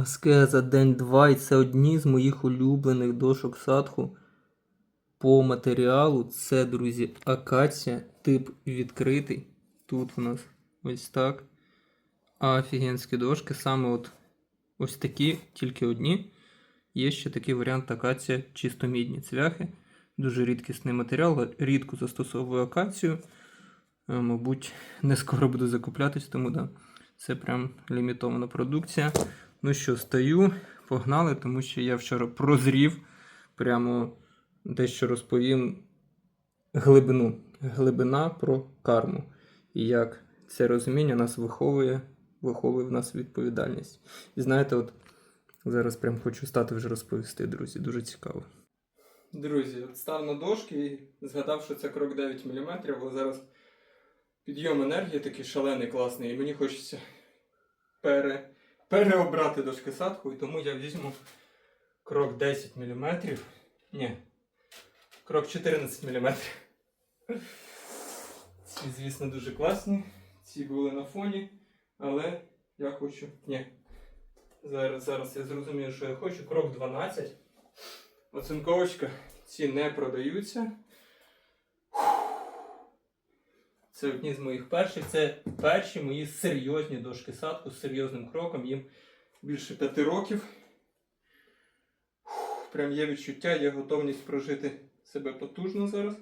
Аскеза день 2 і це одні з моїх улюблених дошок садху. По матеріалу це, друзі, акація, тип відкритий. Тут в нас ось так. Офігенські дошки. Саме от ось такі, тільки одні. Є ще такий варіант акація чисто мідні цвяхи. Дуже рідкісний матеріал, рідко застосовую акацію. Е, Мабуть, не скоро буду закуплятись, тому да. Це прям лімітована продукція. Ну що, стою, погнали, тому що я вчора прозрів. Прямо дещо розповім глибину. Глибина про карму. І як це розуміння нас виховує, виховує в нас відповідальність. І знаєте, от зараз прям хочу стати вже розповісти, друзі. Дуже цікаво. Друзі, от став на дошки і згадав, що це крок 9 мм, але зараз підйом енергії такий шалений, класний, і мені хочеться пере, переобрати дошки садку, і тому я візьму крок 10 мм. Ні, крок 14 мм. Ці, звісно, дуже класні. Ці були на фоні, але я хочу. Ні. Зараз, зараз я зрозумію, що я хочу. Крок 12. Оцинковочка. Ці не продаються. Це одні з моїх перших. Це перші мої серйозні дошки садку з серйозним кроком. Їм більше п'яти років. Прям є відчуття, є готовність прожити себе потужно зараз.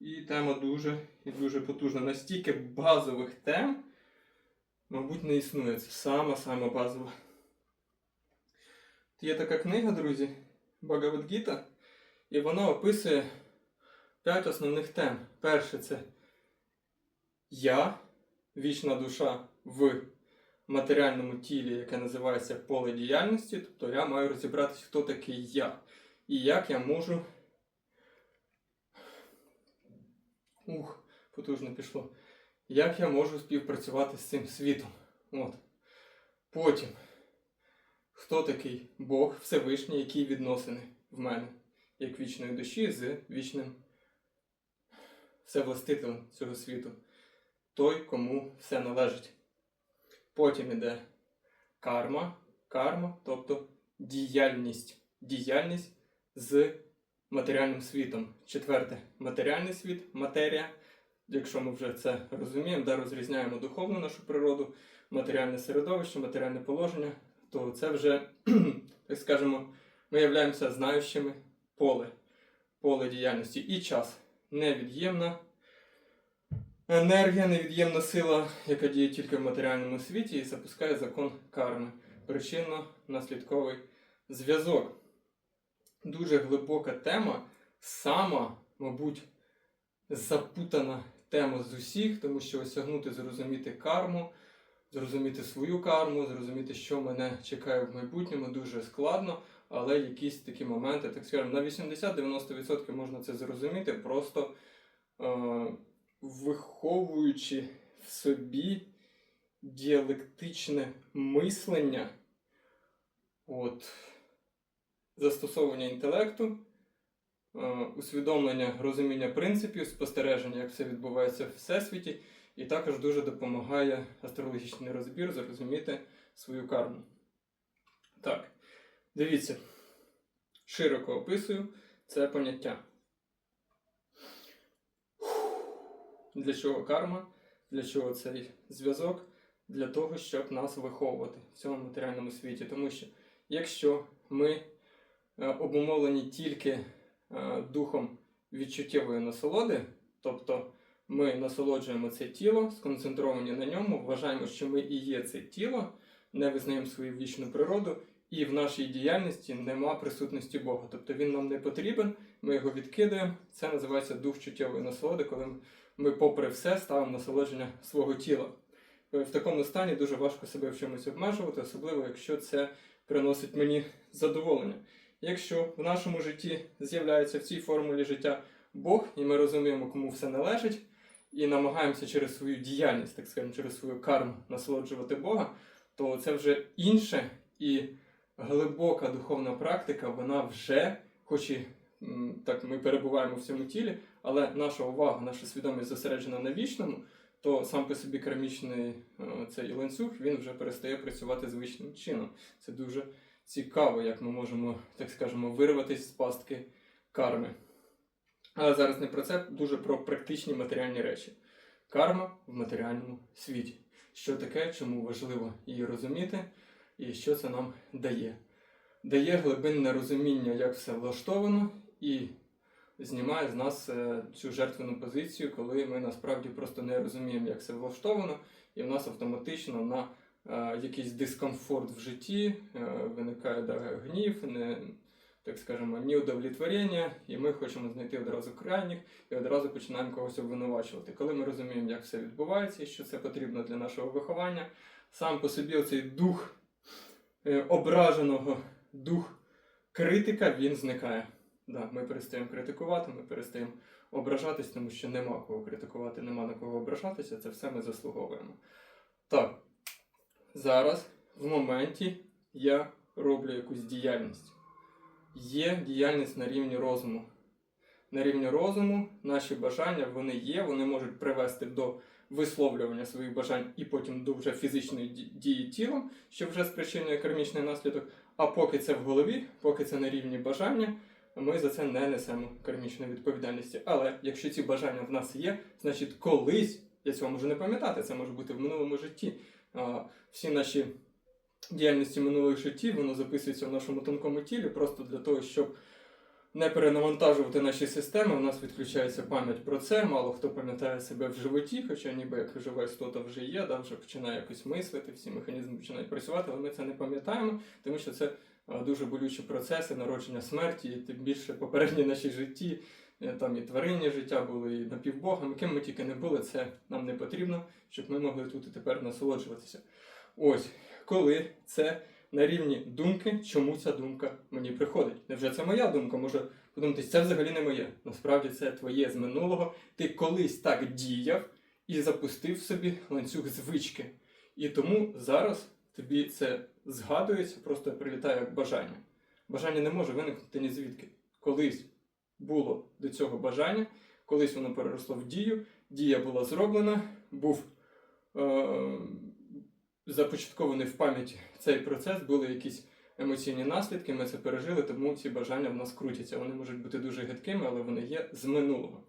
І тема дуже і дуже потужна. Настільки базових тем, мабуть, не існує. Це сама-сама базова. Є така книга, друзі, Багавадгіта, і вона описує п'ять основних тем. Перше це я, вічна душа в матеріальному тілі, яке називається поле діяльності. Тобто я маю розібратися, хто такий я. І як я можу. Ух, потужно пішло. Як я можу співпрацювати з цим світом? От. Потім. Хто такий Бог Всевишній, який відносини в мене, як вічної душі з вічним всевластителем цього світу? Той, кому все належить. Потім іде карма, карма, тобто діяльність. Діяльність з матеріальним світом. Четверте матеріальний світ, матерія. Якщо ми вже це розуміємо, да, розрізняємо духовну нашу природу, матеріальне середовище, матеріальне положення, то це вже, так скажемо, ми являємося знаючими поле, поле діяльності і час. Невід'ємна енергія, невід'ємна сила, яка діє тільки в матеріальному світі і запускає закон карми, причинно-наслідковий зв'язок. Дуже глибока тема, сама, мабуть, запутана тема з усіх, тому що осягнути, зрозуміти карму, зрозуміти свою карму, зрозуміти, що мене чекає в майбутньому, дуже складно, але якісь такі моменти, так скажемо, на 80-90% можна це зрозуміти, просто е- виховуючи в собі діалектичне мислення, от, застосовування інтелекту, е, усвідомлення розуміння принципів, спостереження, як все відбувається в всесвіті, і також дуже допомагає астрологічний розбір зрозуміти свою карму. Так, дивіться, широко описую це поняття. Для чого карма? Для чого цей зв'язок? Для того, щоб нас виховувати в цьому матеріальному світі. Тому що якщо ми е, обумовлені тільки е, духом відчуттєвої насолоди, тобто ми насолоджуємо це тіло, сконцентровані на ньому, вважаємо, що ми і є це тіло, не визнаємо свою вічну природу, і в нашій діяльності нема присутності Бога. Тобто він нам не потрібен, ми його відкидаємо. Це називається дух чуттєвої насолоди, коли ми, попри все, ставимо насолодження свого тіла. В такому стані дуже важко себе в чомусь обмежувати, особливо якщо це приносить мені задоволення. Якщо в нашому житті з'являється в цій формулі життя Бог, і ми розуміємо, кому все належить, і намагаємося через свою діяльність, так скажемо, через свою карму насолоджувати Бога, то це вже інше і глибока духовна практика, вона вже, хоч і так ми перебуваємо в цьому тілі, але наша увага, наша свідомість зосереджена на вічному, то сам по собі кармічний е, цей ланцюг він вже перестає працювати звичним чином. Це дуже цікаво, як ми можемо, так скажемо, вирватися з пастки карми. Але зараз не про це, дуже про практичні матеріальні речі. Карма в матеріальному світі. Що таке, чому важливо її розуміти, і що це нам дає. Дає глибинне розуміння, як все влаштовано, і знімає з нас е, цю жертвену позицію, коли ми насправді просто не розуміємо, як все влаштовано, і в нас автоматично на е, якийсь дискомфорт в житті е, виникає да, гнів, не, так скажемо, неудовлетворення, і ми хочемо знайти одразу крайніх і одразу починаємо когось обвинувачувати. Коли ми розуміємо, як все відбувається і що це потрібно для нашого виховання, сам по собі оцей дух ображеного, дух критика, він зникає. Да, ми перестаємо критикувати, ми перестаємо ображатись, тому що нема кого критикувати, нема на кого ображатися, це все ми заслуговуємо. Так, зараз, в моменті, я роблю якусь діяльність. Є діяльність на рівні розуму. На рівні розуму наші бажання вони є, вони можуть привести до висловлювання своїх бажань і потім до вже фізичної дії тілом, що вже спричинює кармічний наслідок. А поки це в голові, поки це на рівні бажання, ми за це не несемо кармічної відповідальності. Але якщо ці бажання в нас є, значить колись, я цього можу не пам'ятати, це може бути в минулому житті. Всі наші діяльності минулих життів, воно записується в нашому тонкому тілі, просто для того, щоб не перенавантажувати наші системи. У нас відключається пам'ять про це. Мало хто пам'ятає себе в животі, хоча ніби як жива істота вже є, да, вже починає якось мислити, всі механізми починають працювати, але ми це не пам'ятаємо, тому що це дуже болючі процеси народження смерті, і тим більше попередні наші житті. е, Там і тваринні життя були, і напівбогами, ким ми тільки не були, це нам не потрібно, щоб ми могли тут і тепер насолоджуватися. Ось, коли це на рівні думки, чому ця думка мені приходить. Невже це моя думка? Може подумати, це взагалі не моє. Насправді це твоє з минулого. Ти колись так діяв і запустив собі ланцюг звички. І тому зараз тобі це згадується, просто прилітає як бажання. Бажання не може виникнути ні звідки. Колись було до цього бажання, колись воно переросло в дію, дія була зроблена, був е- започаткований в пам'яті цей процес, були якісь емоційні наслідки, ми це пережили, тому ці бажання в нас крутяться. Вони можуть бути дуже гидкими, але вони є з минулого.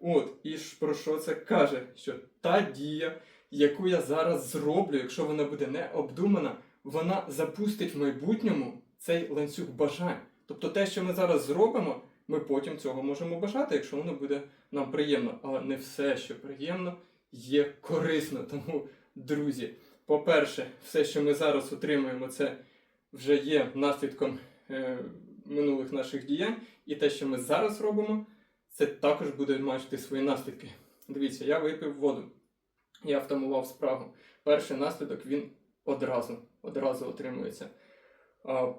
От, і ж про що це каже? Що та дія, яку я зараз зроблю, якщо вона буде не обдумана, вона запустить в майбутньому цей ланцюг бажань. Тобто те, що ми зараз зробимо, ми потім цього можемо бажати, якщо воно буде нам приємно. Але не все, що приємно, є корисно. Тому, друзі, по-перше, все, що ми зараз отримуємо, це вже є наслідком е, минулих наших діянь, і те, що ми зараз робимо, це також буде мати свої наслідки. Дивіться, я випив воду, я втамував спрагу. Перший наслідок він одразу, одразу отримується.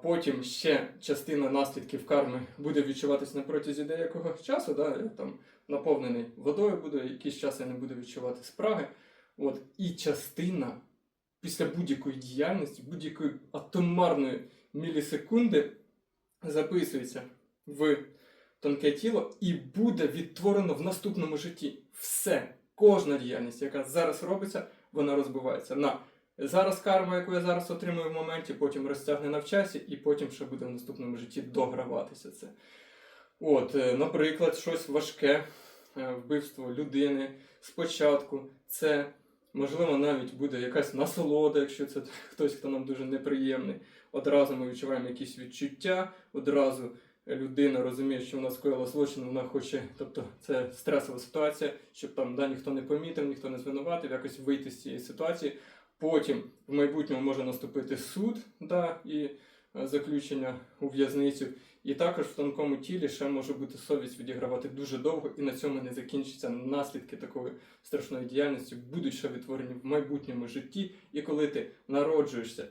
Потім ще частина наслідків карми буде відчуватись на протязі деякого часу. Да? Я там наповнений водою буду, якийсь час я не буду відчувати спраги. От. І частина після будь-якої діяльності, будь-якої атомарної мілісекунди записується в тонке тіло і буде відтворено в наступному житті. Все, кожна діяльність, яка зараз робиться, вона розбивається на зараз карма, яку я зараз отримую в моменті, потім розтягне в часі, і потім ще буде в наступному житті дограватися це. От, е, наприклад, щось важке, е, вбивство людини спочатку, це можливо навіть буде якась насолода, якщо це хтось, хто нам дуже неприємний. Одразу ми відчуваємо якісь відчуття, одразу людина розуміє, що вона скоїла злочин, вона хоче, тобто це стресова ситуація, щоб там да, ніхто не помітив, ніхто не звинуватив, якось вийти з цієї ситуації. Потім в майбутньому може наступити суд да, і е, заключення у в'язницю. І також в тонкому тілі ще може бути совість відігравати дуже довго, і на цьому не закінчаться наслідки такої страшної діяльності, будуть ще відтворені в майбутньому житті. І коли ти народжуєшся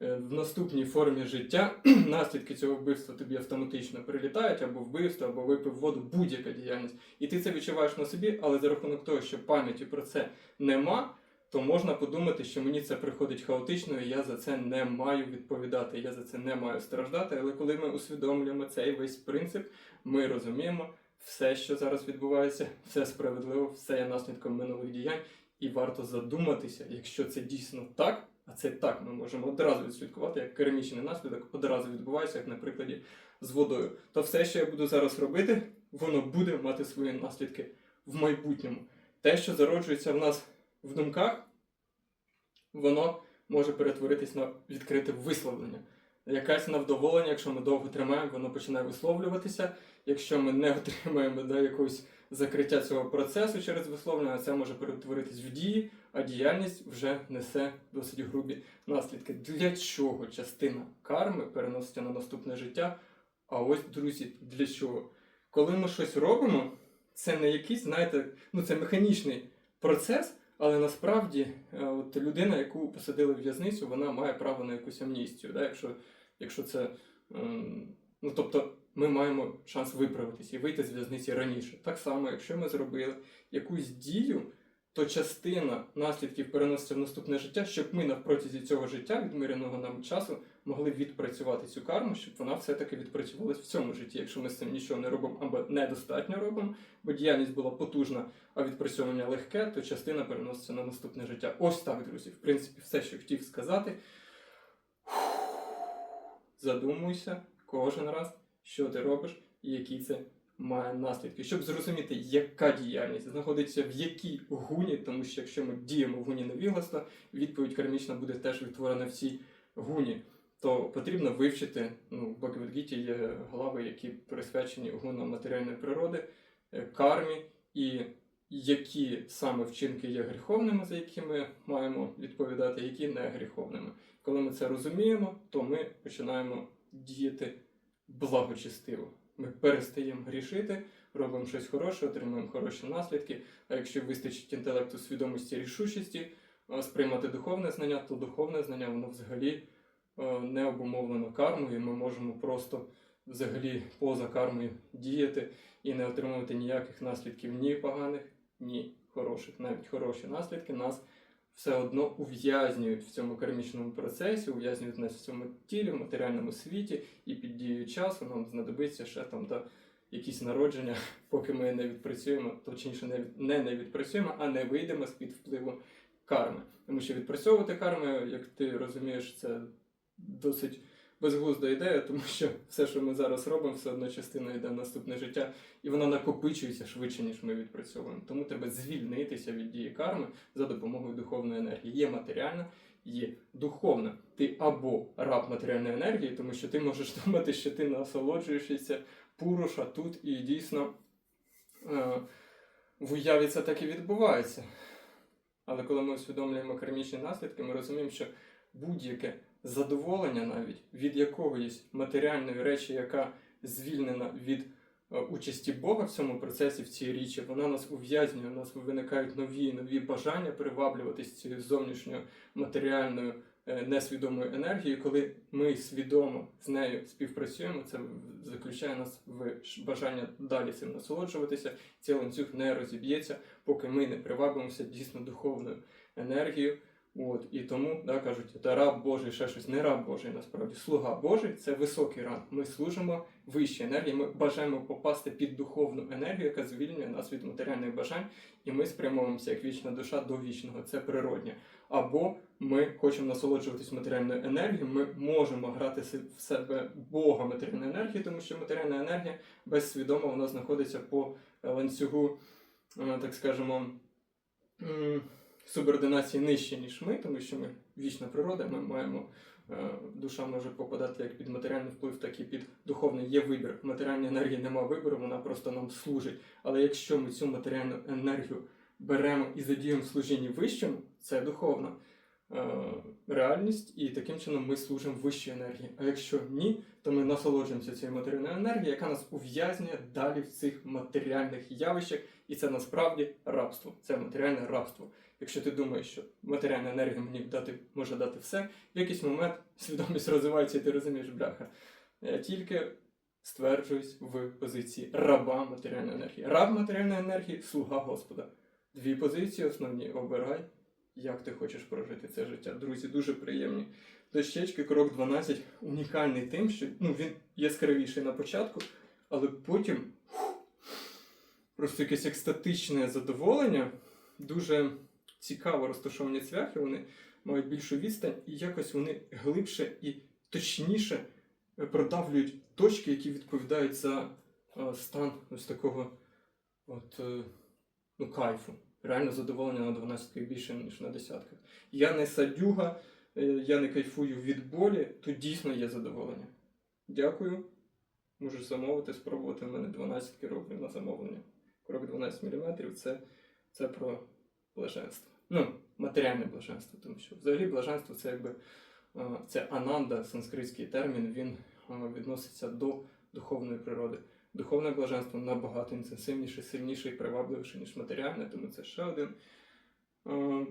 в наступній формі життя, наслідки цього вбивства тобі автоматично прилітають, або вбивство, або випив воду, будь-яка діяльність. І ти це відчуваєш на собі, але за рахунок того, що пам'яті про це нема, то можна подумати, що мені це приходить хаотично, і я за це не маю відповідати, я за це не маю страждати. Але коли ми усвідомлюємо цей весь принцип, ми розуміємо все, що зараз відбувається, все справедливо, все є наслідком минулих діянь, І варто задуматися, якщо це дійсно так, а це так, ми можемо одразу відслідкувати, як керамічний наслідок одразу відбувається, як на прикладі з водою. То все, що я буду зараз робити, воно буде мати свої наслідки в майбутньому. Те, що зароджується в нас в думках, воно може перетворитись на відкрите висловлення. Якась невдоволення, якщо ми довго тримаємо, воно починає висловлюватися. Якщо ми не отримаємо да, якогось закриття цього процесу через висловлення, це може перетворитись в дії, а діяльність вже несе досить грубі наслідки. Для чого частина карми переноситься на наступне життя? А ось, друзі, для чого? Коли ми щось робимо, це не якийсь, знаєте, ну це механічний процес, але насправді е, от людина, яку посадили в в'язницю, вона має право на якусь амністію. Да? Якщо, якщо це. ну тобто ми маємо шанс виправитись і вийти з в'язниці раніше. Так само, якщо ми зробили якусь дію, то частина наслідків переноситься в наступне життя, щоб ми на протязі цього життя, відміреного нам часу, могли відпрацювати цю карму, щоб вона все-таки відпрацювалась в цьому житті. Якщо ми з цим нічого не робимо або недостатньо робимо, бо діяльність була потужна, а відпрацьовування легке, то частина переноситься на наступне життя. Ось так, друзі. В принципі, все, що хотів сказати. Задумуйся кожен раз, що ти робиш і які це має наслідки, щоб зрозуміти, яка діяльність знаходиться в якій гуні, тому що якщо ми діємо в гуні невігластва, відповідь кармічна буде теж відтворена в цій гуні. То потрібно вивчити, ну, в Бхагавадгіті є глави, які присвячені гунам матеріальної природи, е, кармі, і які саме вчинки є гріховними, за які ми маємо відповідати, які не гріховними. Коли ми це розуміємо, то ми починаємо діяти благочестиво. Ми перестаємо грішити, робимо щось хороше, отримуємо хороші наслідки. А якщо вистачить інтелекту, свідомості, рішучості сприймати духовне знання, то духовне знання воно взагалі не обумовлено кармою. Ми можемо просто взагалі поза кармою діяти і не отримувати ніяких наслідків ні поганих, ні хороших. Навіть хороші наслідки нас все одно ув'язнюють в цьому кармічному процесі, ув'язнюють нас в цьому тілі, в матеріальному світі, і під дією часу нам знадобиться ще там до якісь народження, поки ми не відпрацюємо, точніше не, не, не відпрацюємо, а не вийдемо з-під впливу карми. Тому що відпрацьовувати карми, як ти розумієш, це досить безглузда ідея, тому що все, що ми зараз робимо, все одно частина йде в наступне життя, і воно накопичується швидше, ніж ми відпрацьовуємо. Тому треба звільнитися від дії карми за допомогою духовної енергії. Є матеріальна, є духовна. Ти або раб матеріальної енергії, тому що ти можеш думати, що ти насолоджуєшся пуруша тут і дійсно е, в уяві це так і відбувається. Але коли ми усвідомлюємо кармічні наслідки, ми розуміємо, що будь-яке задоволення навіть від якоїсь матеріальної речі, яка звільнена від е, участі Бога в цьому процесі, в цій річі, вона нас ув'язнює, у нас виникають нові нові бажання приваблюватись цією зовнішньою матеріальною е, несвідомою енергією. Коли ми свідомо з нею співпрацюємо, це заключає нас в бажання далі цим насолоджуватися. Цей ланцюг не розіб'ється, поки ми не привабимося дійсно духовною енергією. От, і тому да, кажуть, це раб Божий, ще щось, не раб Божий, насправді. Слуга Божий це високий ранг. Ми служимо вищій енергії, ми бажаємо попасти під духовну енергію, яка звільнює нас від матеріальних бажань, і ми спрямовуємося як вічна душа до вічного. Це природнє. Або ми хочемо насолоджуватись матеріальною енергією, ми можемо грати в себе Бога матеріальної енергії, тому що матеріальна енергія безсвідомо вона знаходиться по е, ланцюгу, е, так скажемо. Субординації нижче, ніж ми, тому що ми вічна природа, ми маємо. е, Душа може попадати як під матеріальний вплив, так і під духовний. Є вибір. Матеріальної енергії немає вибору, вона просто нам служить. Але якщо ми цю матеріальну енергію беремо і задіємо в служінні вищому, це духовна е, реальність, і таким чином ми служимо вищій енергії. А якщо ні, то ми насолоджуємося цією матеріальною енергією, яка нас ув'язнює далі в цих матеріальних явищах, і це насправді рабство. Це матеріальне рабство. Якщо ти думаєш, що матеріальна енергія мені дати, може дати все, в якийсь момент свідомість розвивається, і ти розумієш, бляха. Я тільки стверджуюсь в позиції раба матеріальної енергії. Раб матеріальної енергії слуга Господа. Дві позиції основні обирай, як ти хочеш прожити це життя. Друзі, дуже приємні. Дощечки, крок 12, унікальний тим, що ну, він яскравіший на початку, але потім фух, просто якесь екстатичне задоволення, дуже цікаво розташовані цвяхи, вони мають більшу відстань, і якось вони глибше і точніше е, продавлюють точки, які відповідають за е, стан ось такого от, е, ну, кайфу. Реально задоволення на 12 більше, ніж на десятках. Я не садюга, е, я не кайфую від болі, то дійсно є задоволення. Дякую. Можеш замовити, спробувати. У мене 12 роблю на замовлення. Крок 12 мм це, це про блаженство. Ну, матеріальне блаженство, тому що взагалі блаженство це якби е, це ананда, санскритський термін, він е, відноситься до духовної природи. Духовне блаженство набагато інтенсивніше, сильніше і привабливіше, ніж матеріальне, тому це ще один е,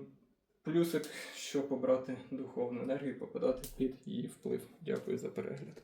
плюсик, щоб обрати духовну енергію, попадати під її вплив. Дякую за перегляд.